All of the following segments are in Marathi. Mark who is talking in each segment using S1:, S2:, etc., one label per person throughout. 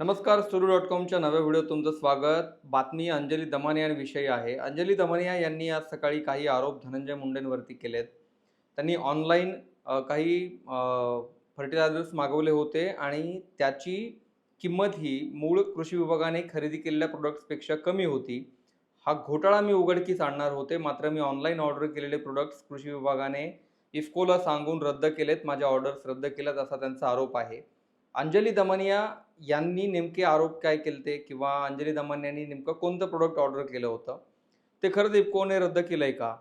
S1: नमस्कार स्टुडिओ डॉट कॉमच्या नव्या व्हिडिओ तुमचं स्वागत. बातमी अंजली दमानिया विषयी आहे. अंजली दमानिया यांनी आज सकाळी काही आरोप धनंजय मुंडेंवरती केलेत. त्यांनी ऑनलाईन काही फर्टिलायझर्स मागवले होते आणि त्याची किंमत ही मूळ कृषी विभागाने खरेदी केलेल्या प्रोडक्ट्सपेक्षा कमी होती. हा घोटाळा मी उघडकीस आणणार होते. मात्र मी ऑनलाईन ऑर्डर केलेले प्रोडक्ट्स कृषी विभागाने इफकोला सांगून रद्द केलेत. माझ्या ऑर्डर्स रद्द केल्यात असा त्यांचा आरोप आहे. अंजली दमनिया यांनी नेमके आरोप काय केले ते किंवा अंजली दमन यांनी नेमकं कोणतं प्रोडक्ट ऑर्डर केलं होतं? ते खरंच इफकोने रद्द केलं आहे का?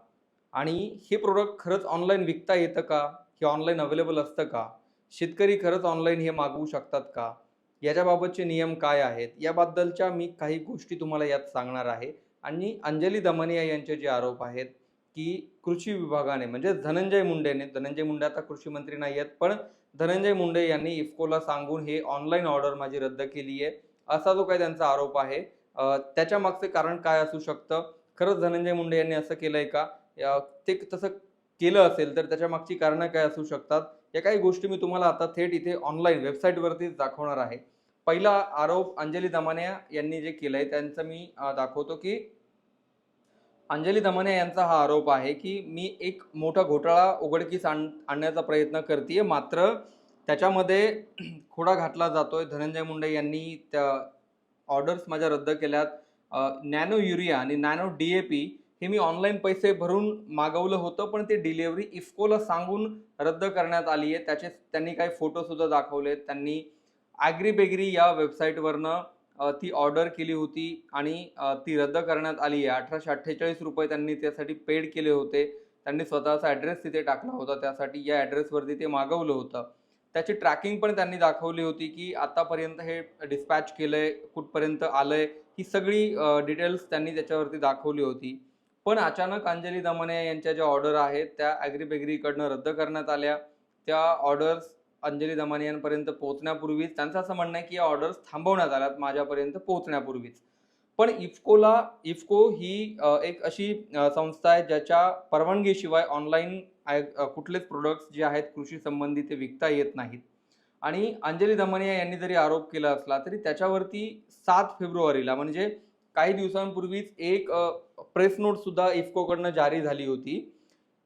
S1: आणि हे प्रोडक्ट खरंच ऑनलाईन विकता येतं का? हे ऑनलाईन अवेलेबल असतं का? शेतकरी खरंच ऑनलाईन हे मागवू शकतात का? याच्याबाबतचे नियम काय आहेत? याबद्दलच्या मी काही गोष्टी तुम्हाला यात सांगणार आहे. आणि अंजली दमनिया यांचे जे आरोप आहेत की कृषी विभागाने म्हणजे धनंजय मुंडेने धनंजय मुंडे आता कृषी मंत्री नाही आहेत पण धनंजय मुंडे यांनी इफकोला सांगून हे ऑनलाईन ऑर्डर माझी रद्द केली आहे असा जो काही त्यांचा आरोप आहे. त्याच्या मागचं कारण काय असू शकतं? खरंच धनंजय मुंडे यांनी असं केलंय का? ते तसं केलं असेल तर त्याच्या मागची कारणं काय असू शकतात? या काही गोष्टी मी तुम्हाला आता थेट इथे ऑनलाईन वेबसाईटवरतीच दाखवणार आहे. पहिला आरोप अंजली दमानिया यांनी जे केलंय त्यांचं मी दाखवतो की अंजली दमने यांचा हा आरोप आहे की मी एक मोठा घोटाळा उघडकीस आण आणण्याचा प्रयत्न करते मात्र त्याच्यामध्ये खोडा घातला जातोय. धनंजय मुंडे यांनी त्या ऑर्डर्स माझ्या रद्द केल्यात. नॅनो युरिया आणि नॅनो डी ए पी हे मी ऑनलाईन पैसे भरून मागवलं होतं पण ते डिलिव्हरी इफकोला सांगून रद्द करण्यात आली आहे त्याचे त्यांनी काही फोटोसुद्धा दाखवले त्यांनी ॲग्रीबेग्री या वेबसाईटवरनं ती ऑर्डर केली होती आणि ती रद्द करण्यात आली आहे. अठराशे अठ्ठेचाळीस रुपये त्यांनी त्यासाठी पेड केले होते. त्यांनी स्वतःचा ॲड्रेस तिथे टाकला होता. त्यासाठी या ॲड्रेसवरती ते मागवलं होतं. त्याची ट्रॅकिंग पण त्यांनी दाखवली होती की आतापर्यंत हे डिस्पॅच केलं आहे कुठपर्यंत आलं आहे ही सगळी डिटेल्स त्यांनी त्याच्यावरती दाखवली होती. पण अचानक अंजली दमने यांच्या ज्या ऑर्डर आहेत त्या ॲग्रीबेगरीकडनं रद्द करण्यात आल्या. त्या ऑर्डर्स अंजली दमानियांपर्यंत पोहोचण्यापूर्वीच त्यांचं असं म्हणणं आहे की या ऑर्डर्स थांबवण्यात आल्यात माझ्यापर्यंत पोहोचण्यापूर्वीच. पण इफकोला इफको ही एक अशी संस्था आहे ज्याच्या परवानगीशिवाय ऑनलाईन कुठलेच प्रोडक्ट्स जे आहेत कृषी संबंधी ते विकता येत नाहीत. आणि अंजली दमनिया यांनी जरी आरोप केला असला तरी त्याच्यावरती सात फेब्रुवारीला म्हणजे काही दिवसांपूर्वीच एक प्रेस नोटसुद्धा इफकोकडनं जारी झाली होती.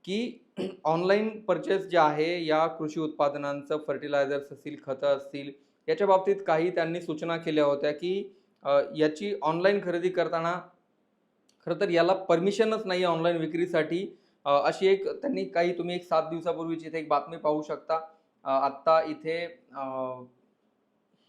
S1: की ऑनलाईन परचेस जे आहे या कृषी उत्पादनांचं फर्टिलायझर्स असतील खतं असतील याच्या बाबतीत काही त्यांनी सूचना केल्या होत्या की याची ऑनलाईन खरेदी करताना खरं तर याला परमिशनच नाही ऑनलाईन विक्रीसाठी. अशी एक त्यांनी काही तुम्ही एक सात दिवसापूर्वीची इथे एक बातमी पाहू शकता आत्ता इथे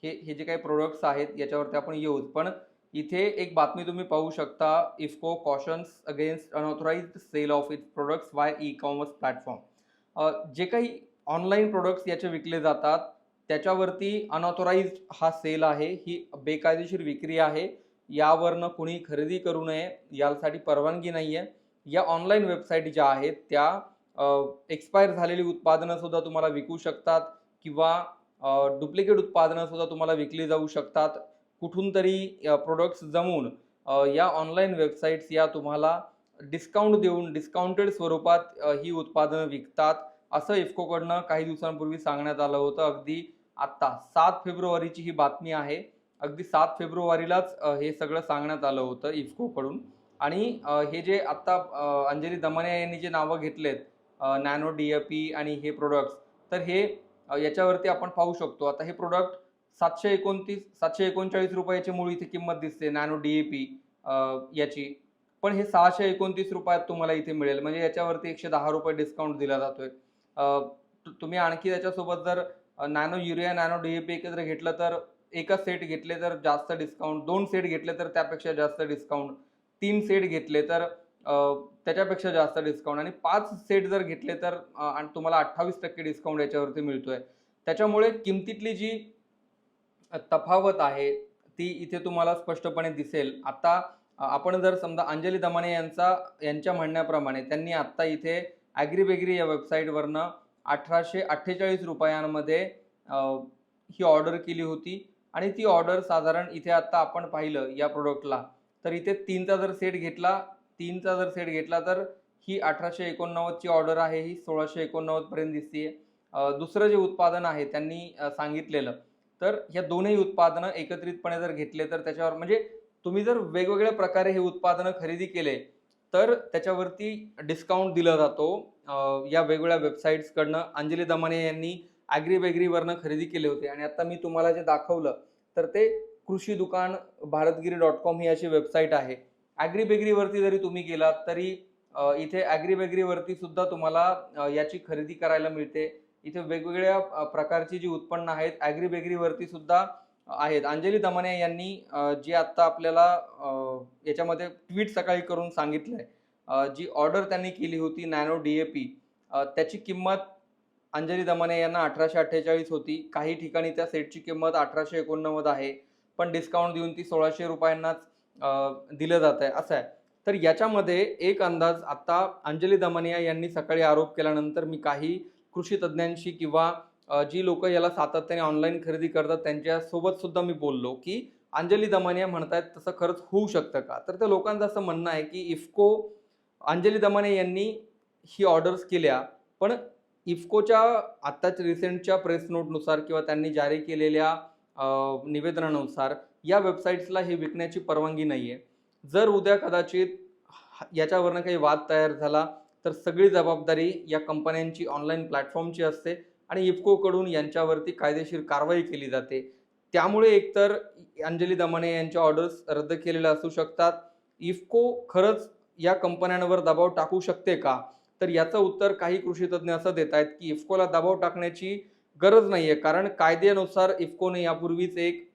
S1: हे हे जे काही प्रोडक्ट्स आहेत याच्यावरती आपण येऊच. पण इथे एक बातमी तुम्ही पाहू शकता. IFFCO cautions against unauthorised sale of its products by E commerce platform जे काही ऑनलाईन प्रोडक्ट्स याचे विकले जातात त्याच्यावरती अनऑथोराइज्ड हा सेल आहे. ही बेकायदेशीर विक्री आहे. यावरनं कुणी खरेदी करू नये यासाठी परवानगी नाही आहे या ऑनलाईन वेबसाईट ज्या आहेत त्या एक्सपायर झालेली उत्पादनंसुद्धा तुम्हाला विकू शकतात किंवा डुप्लिकेट उत्पादनंसुद्धा तुम्हाला विकली जाऊ शकतात. कुठून तरी प्रोडक्ट्स जमवून या ऑनलाईन वेबसाईट्स या तुम्हाला डिस्काउंट देऊन डिस्काउंटेड स्वरूपात ही उत्पादनं विकतात. असं इफ्कोकडनं काही दिवसांपूर्वी सांगण्यात आलं होतं. अगदी आत्ता सात फेब्रुवारीची ही बातमी आहे. अगदी सात फेब्रुवारीलाच हे सगळं सांगण्यात आलं होतं इफ्कोकडून. आणि हे जे आत्ता अंजली दमानिया यांनी जे नावं घेतलेत नॅनो डी ए पी आणि हे प्रोडक्ट्स तर हे याच्यावरती आपण पाहू शकतो. आता हे प्रोडक्ट सातशे एकोणतीस सातशे एकोणचाळीस रुपयाची मूळ इथे किंमत दिसते नॅनो डी ए पी याची. पण हे सहाशे एकोणतीस रुपयात तुम्हाला इथे मिळेल. म्हणजे याच्यावरती एकशे दहा रुपये डिस्काउंट दिला जातोय. तुम्ही आणखी त्याच्यासोबत जर nano urea nano D A P एकत्र घेतलं तर एकच सेट घेतले तर जास्त डिस्काउंट दोन सेट घेतले तर त्यापेक्षा जास्त डिस्काउंट तीन सेट घेतले तर त्याच्यापेक्षा जास्त डिस्काउंट आणि पाच सेट जर घेतले तर आणि तुम्हाला अठ्ठावीस टक्के डिस्काउंट याच्यावरती मिळतोय. त्याच्यामुळे किमतीतली जी तफावत आहे ती इथे तुम्हाला स्पष्टपणे दिसेल. आता आपण जर समजा अंजली दमाने यांचा यांच्या म्हणण्याप्रमाणे त्यांनी आत्ता इथे ॲग्रीबेग्री या वेबसाईटवरनं अठराशे अठ्ठेचाळीस रुपयांमध्ये ही ऑर्डर केली होती. आणि ती ऑर्डर साधारण इथे आत्ता आपण पाहिलं या प्रोडक्टला. तर इथे तीनचा जर सेट घेतला तीनचा जर सेट घेतला तर ही अठराशे एकोणनव्वदची ऑर्डर आहे ही सोळाशे एकोणनव्वदपर्यंत दिसते दुसरं जे उत्पादन आहे त्यांनी सांगितलेलं तर ह्या दोनही उत्पादनं एकत्रितपणे जर घेतले तर त्याच्यावर म्हणजे तुम्ही जर वेगवेगळ्या प्रकारे हे उत्पादनं खरेदी केले तर त्याच्यावरती डिस्काउंट दिला जातो. या वेगवेगळ्या वेबसाईट्सकडनं अंजली दमाने यांनी ॲग्री खरेदी केले होते. आणि आता मी तुम्हाला जे दाखवलं तर ते कृषी दुकान भारतगिरी डॉट कॉम ही अशी वेबसाईट आहे. ॲग्री बेगरीवरती जरी तुम्ही गेलात तरी इथे ॲग्री बेगरीवरती सुद्धा तुम्हाला याची खरेदी करायला मिळते. इथे वेगवेगळ्या प्रकारची जी उत्पन्न आहेत ॲग्री बेगरीवरती सुद्धा आहेत. अंजली दमाने यांनी जी आत्ता आपल्याला याच्यामध्ये ट्विट सकाळी करून सांगितलं आहे जी ऑर्डर त्यांनी केली होती नॅनो डी ए पी त्याची किंमत अंजली दमाने यांना अठराशे अठ्ठेचाळीस होती. काही ठिकाणी त्या सेटची किंमत अठराशे एकोणनव्वद आहे पण डिस्काउंट देऊन ती सोळाशे रुपयांनाच दिलं जात आहे. असं आहे. तर याच्यामध्ये एक अंदाज आत्ता अंजली दमानिया यांनी सकाळी आरोप केल्यानंतर मी काही कृषी तज्ज्ञांशी किंवा जी लोक याला सातत्याने ऑनलाईन खरेदी करतात त्यांच्यासोबत सुद्धा मी बोललो की अंजली दमानिया म्हणतायत तसं खरंच होऊ शकतं का? तर त्या लोकांचं असं म्हणणं आहे की इफको अंजली दमाने यांनी ही ऑर्डर्स केल्या पण इफकोच्या आत्ताच रिसेंटच्या प्रेस नोटनुसार किंवा त्यांनी जारी केलेल्या निवेदनानुसार या वेबसाईट्सला हे विकण्याची परवानगी नाही आहे जर उद्या कदाचित याच्यावरनं काही वाद तयार झाला तर सगळी जबाबदारी या कंपन्यांची ऑनलाईन प्लॅटफॉर्मची असते आणि इफकोकडून यांच्यावरती कायदेशीर कारवाई केली जाते. त्यामुळे एकतर अंजली दमाने यांच्या ऑर्डर्स रद्द केलेल्या असू शकतात. इफको खरंच या कंपन्यांवर दबाव टाकू शकते का? तर याचं उत्तर काही कृषी तज्ज्ञ असं देत आहेत की इफकोला दबाव टाकण्याची गरज नाही आहे कारण कायद्यानुसार इफकोने यापूर्वीच एक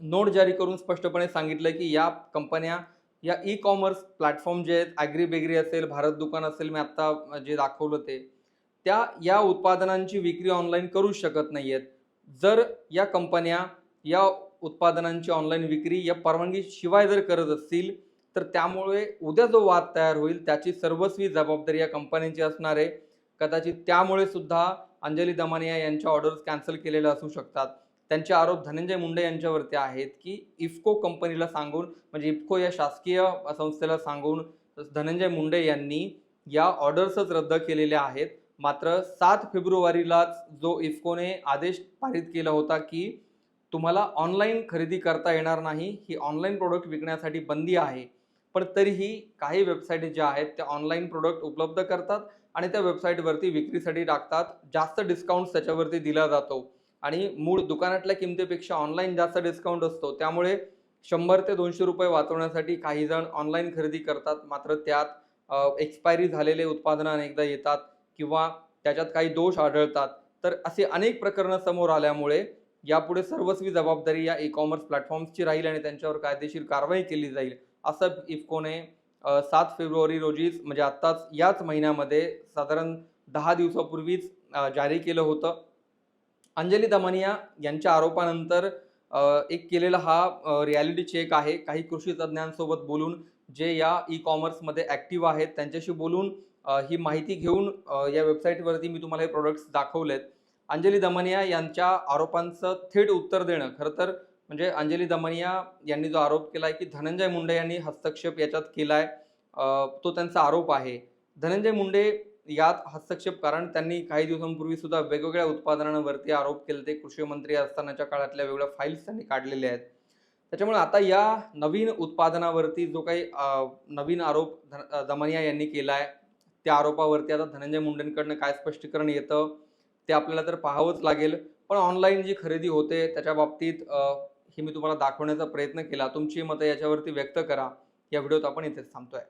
S1: नोट जारी करून स्पष्टपणे सांगितलं की या कंपन्या या ई कॉमर्स प्लॅटफॉर्म जे आहेत ॲग्री बेगरी असेल भारत दुकान असेल मी आत्ता जे दाखवलं ते त्या या उत्पादनांची विक्री ऑनलाईन करू शकत नाही आहेत जर या कंपन्या या उत्पादनांची ऑनलाईन विक्री या परवानगी शिवाय जर करत असतील तर त्यामुळे उद्या जो वाद तयार होईल त्याची सर्वस्वी जबाबदारी या कंपन्यांची असणार आहे. कदाचित त्यामुळे सुद्धा अंजली दमानिया यांच्या ऑर्डर्स कॅन्सल केलेल्या असू शकतात. त्यांचे आरोप धनंजय मुंडे यांच्यावरती आहेत की इफको कंपनीला सांगून म्हणजे इफको या शासकीय संस्थेला सांगून धनंजय मुंडे यांनी या ऑर्डर्सच रद्द केलेल्या आहेत. मात्र सात फेब्रुवारीलाच जो इफकोने आदेश पारित केला होता की तुम्हाला ऑनलाईन खरेदी करता येणार नाही ही ऑनलाईन प्रोडक्ट विकण्यासाठी बंदी आहे. पण तरीही काही वेबसाईट ज्या आहेत त्या ऑनलाईन प्रोडक्ट उपलब्ध करतात आणि त्या वेबसाईटवरती विक्रीसाठी टाकतात. जास्त डिस्काउंट त्याच्यावरती दिला जातो. आणि मूळ दुकानातल्या किमतीपेक्षा ऑनलाईन जास्त डिस्काउंट असतो. त्यामुळे शंभर ते दोनशे रुपये वाचवण्यासाठी काही जण ऑनलाईन खरेदी करतात. मात्र त्यात एक्सपायरी झालेले उत्पादनं अनेकदा येतात किंवा त्याच्यात काही दोष आढळतात. तर असे अनेक प्रकरणं समोर आल्यामुळे यापुढे सर्वस्वी जबाबदारी या ई कॉमर्स प्लॅटफॉर्म्सची राहील आणि त्यांच्यावर कायदेशीर कारवाई केली जाईल असं इफकोने सात फेब्रुवारी रोजीच म्हणजे आत्ताच याच महिन्यामध्ये साधारण दहा दिवसापूर्वीच जारी केलं होतं. अंजली दमानिया यांच्या आरोपानंतर एक केलेला हा रियालिटी चेक आहे. काही कृषी तज्ज्ञांसोबत बोलून जे या ई कॉमर्समध्ये ॲक्टिव्ह आहेत त्यांच्याशी बोलून ही माहिती घेऊन या वेबसाईटवरती मी तुम्हाला हे प्रोडक्ट्स दाखवलेत. अंजली दमनिया यांच्या आरोपांचं थेट उत्तर देणं. खरं तर म्हणजे अंजली दमनिया यांनी जो आरोप केला आहे की धनंजय मुंडे यांनी हस्तक्षेप याच्यात केला आहे तो त्यांचा आरोप आहे. धनंजय मुंडे यात हस्तक्षेप कारण त्यांनी काही दिवसांपूर्वी सुद्धा वेगवेगळ्या उत्पादनांवरती आरोप केले. ते कृषी मंत्री असतानाच्या काळातल्या वेगवेगळ्या फाईल्स त्यांनी काढलेल्या आहेत. त्याच्यामुळे आता या नवीन उत्पादनावरती जो काही नवीन आरोप दमनिया यांनी केला आहे त्या आरोपावरती आता धनंजय मुंडेंकडनं काय स्पष्टीकरण येतं ते आपल्याला तर पाहावंच लागेल. पण ऑनलाईन जी खरेदी होते त्याच्या बाबतीत हे मी तुम्हाला दाखवण्याचा प्रयत्न केला. तुमची मतं याच्यावरती व्यक्त करा. या व्हिडिओत आपण इथेच थांबतोय.